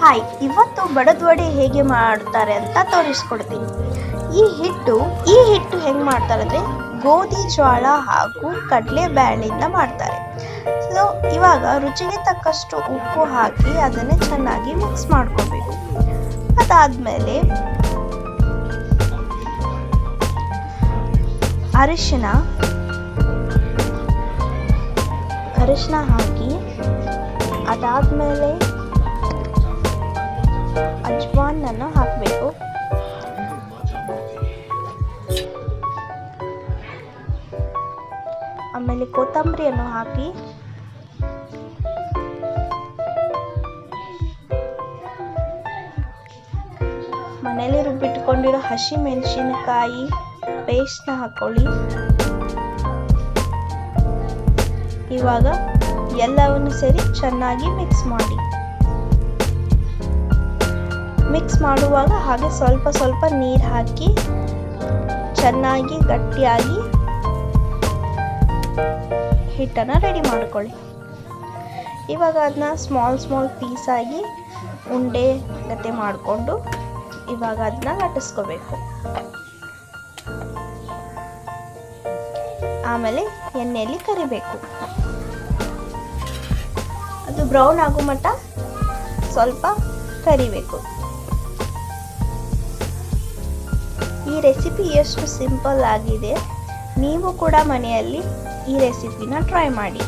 Hi, ಇವತ್ತು ಬಡದ ವಡೆ ಹೇಗೆ ಮಾಡ್ತಾರೆ ಅಂತ ತೋರಿಸ್ಕೊಡ್ತೀನಿ. ಈ ಹಿಟ್ಟು ಈ ಹಿಟ್ಟು ಹೆಂಗೆ ಮಾಡ್ತಾರೆ ಅಂದರೆ ಗೋಧಿ ಜೋಳ ಹಾಗೂ ಕಡಲೆ ಬ್ಯಾಳಿಂದ ಮಾಡ್ತಾರೆ. ಸೊ ಇವಾಗ ರುಚಿಗೆ ತಕ್ಕಷ್ಟು ಉಪ್ಪು ಹಾಕಿ ಅದನ್ನು ಚೆನ್ನಾಗಿ ಮಿಕ್ಸ್ ಮಾಡ್ಕೋಬೇಕು. ಅದಾದಮೇಲೆ ಅರಿಶಿನ ಅರಿಶಿನ ಹಾಕಿ ಅದಾದಮೇಲೆ ಆಮೇಲೆ ಕೊತ್ತಂಬರಿಯನ್ನು ಹಾಕಿ. ಮನೇಲಿ ರುಬ್ಬಿಟ್ಕೊಂಡಿರೋ ಹಸಿ ಮೆಣಸಿನಕಾಯಿ ಪೇಸ್ಟ್ನ ಹಾಕೊಳ್ಳಿ. ಇವಾಗ ಎಲ್ಲವನ್ನು ಸೇರಿ ಚೆನ್ನಾಗಿ ಮಿಕ್ಸ್ ಮಾಡಿ. ಮಿಕ್ಸ್ ಮಾಡುವಾಗ ಹಾಗೆ ಸ್ವಲ್ಪ ಸ್ವಲ್ಪ ನೀರು ಹಾಕಿ ಚೆನ್ನಾಗಿ ಗಟ್ಟಿಯಾಗಿ ಹಿಟ್ಟನ್ನು ರೆಡಿ ಮಾಡ್ಕೊಳ್ಳಿ. ಇವಾಗ ಅದನ್ನ ಸ್ಮಾಲ್ ಸ್ಮಾಲ್ ಪೀಸಾಗಿ ಉಂಡೆ ಗತೆ ಮಾಡಿಕೊಂಡು ಇವಾಗ ಅದನ್ನ ಲಟ್ಟಿಸ್ಕೋಬೇಕು. ಆಮೇಲೆ ಎಣ್ಣೆಯಲ್ಲಿ ಕರಿಬೇಕು. ಅದು ಬ್ರೌನ್ ಆಗೋ ಮಟ್ಟ ಸ್ವಲ್ಪ ಕರಿಬೇಕು. ಈ ರೆಸಿಪಿ ಎಷ್ಟು ಸಿಂಪಲ್ ಆಗಿದೆ. ನೀವು ಕೂಡ ಮನೆಯಲ್ಲಿ ಈ ರೆಸಿಪಿನ ಟ್ರೈ ಮಾಡಿ.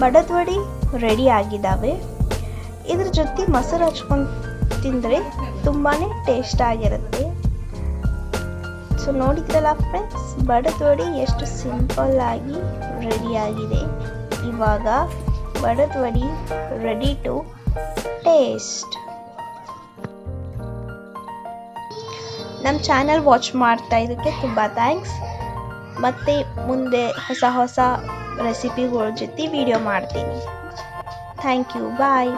ಬಡದ್ವಡಿ ರೆಡಿ ಆಗಿದ್ದಾವೆ ಇದ್ರ ಜೊತೆ ಮೊಸರು ಹಚ್ಕೊಂಡು ತಿಂದರೆ ತುಂಬಾ ಟೇಸ್ಟ್ ಆಗಿರುತ್ತೆ. ಸೊ ನೋಡಿದ್ರಲ್ಲ ಫ್ರೆಂಡ್ಸ್ ಬಡದೋಡಿ ಎಷ್ಟು ಸಿಂಪಲ್ ಆಗಿ ರೆಡಿ ಆಗಿದೆ. ಇವಾಗ ಬಡದೋಡಿ ರೆಡಿ ಟು ಟೇಸ್ಟ್ ನಮ್ಮ ಚಾನಲ್ ವಾಚ್ ಮಾಡ್ತಾ ಇದಕ್ಕೆ ತುಂಬ ಥ್ಯಾಂಕ್ಸ್ ಮತ್ತೆ ಮುಂದೆ ಹೊಸ ಹೊಸ ರೆಸಿಪಿಗಳ ಜೊತೆ ವಿಡಿಯೋ ಮಾಡ್ತೀನಿ. Thank you bye